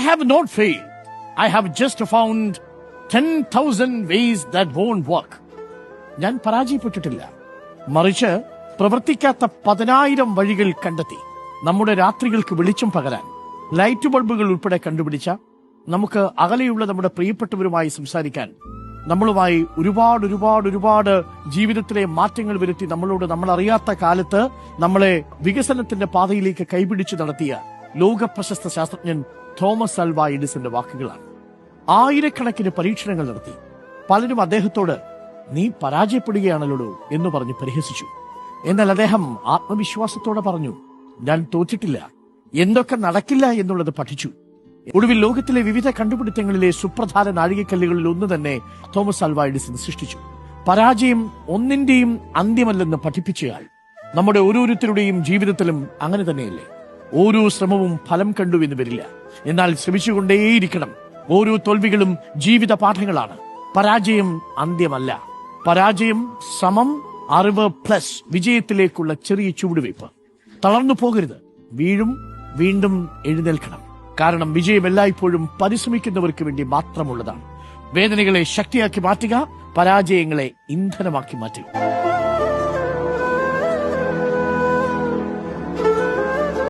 I have not failed. I have just found ten thousand ways that won't work ഞാൻ പരാജയപ്പെട്ടിട്ടില്ല. മറിച്ച് പ്രവർത്തിക്കാത്ത പതിനായിരം വഴികൾ കണ്ടെത്തി. നമ്മുടെ രാത്രികൾക്ക് വെളിച്ചം പകരാൻ. ലൈറ്റ് ബൾബുകൾ ഉൾപ്പെടെ കണ്ടുപിടിച്ച. നമുക്ക് അകലെയുള്ള നമ്മുടെ പ്രിയപ്പെട്ടവരുമായി സംസാരിക്കാൻ. നമ്മളുമായി ഒരുപാട് ഒരുപാട് ഒരുപാട് ജീവിതത്തിലെ മാറ്റങ്ങൾ വരുത്തി നമ്മളോട് നമ്മൾ അറിയാത്ത കാലത്ത് നമ്മളെ വികസനത്തിന്റെ പാതയിലേക്ക് കൈപിടിച്ചു നടത്തിയ ലോക പ്രശസ്ത ശാസ്ത്രജ്ഞൻ തോമസ് അൽവ എഡിസന്റെ വാക്കുകളാണ്. ആയിരക്കണക്കിന് പരീക്ഷണങ്ങൾ നടത്തി. പലരും അദ്ദേഹത്തോട് നീ പരാജയപ്പെടുകയാണല്ലോ എന്ന് പറഞ്ഞ് പരിഹസിച്ചു. എന്നാൽ അദ്ദേഹം ആത്മവിശ്വാസത്തോടെ പറഞ്ഞു ഞാൻ തോറ്റിട്ടില്ല. എന്തൊക്കെ നടക്കില്ല എന്നുള്ളത് പഠിച്ചു. ഒടുവിൽ ലോകത്തിലെ വിവിധ കണ്ടുപിടുത്തങ്ങളിലെ സുപ്രധാന നാഴികക്കല്ലുകളിൽ ഒന്ന് തന്നെ തോമസ് അൽവ എഡിസൺ സൃഷ്ടിച്ചു. പരാജയം ഒന്നിന്റെയും അന്ത്യമല്ലെന്ന് പഠിപ്പിച്ചയാൾ. നമ്മുടെ ഓരോരുത്തരുടെയും ജീവിതത്തിലും അങ്ങനെ തന്നെയല്ലേ? ഓരോ ശ്രമവും ഫലം കണ്ടു എന്ന് വരില്ല. എന്നാൽ ശ്രമിച്ചുകൊണ്ടേയിരിക്കണം. ഓരോ തോൽവികളും ജീവിത പാഠങ്ങളാണ്. പരാജയം അന്ത്യമല്ല. പരാജയം സമം അറിവ് പ്ലസ് വിജയത്തിലേക്കുള്ള ചെറിയ ചുവടുവയ്പ്. തളർന്നു പോകരുത്. വീഴും വീണ്ടും എഴുന്നേൽക്കണം. കാരണം വിജയം എല്ലായ്പ്പോഴും പരിശ്രമിക്കുന്നവർക്ക് വേണ്ടി മാത്രമുള്ളതാണ്. വേദനകളെ ശക്തിയാക്കി മാറ്റുക പരാജയങ്ങളെ ഇന്ധനമാക്കി മാറ്റുക.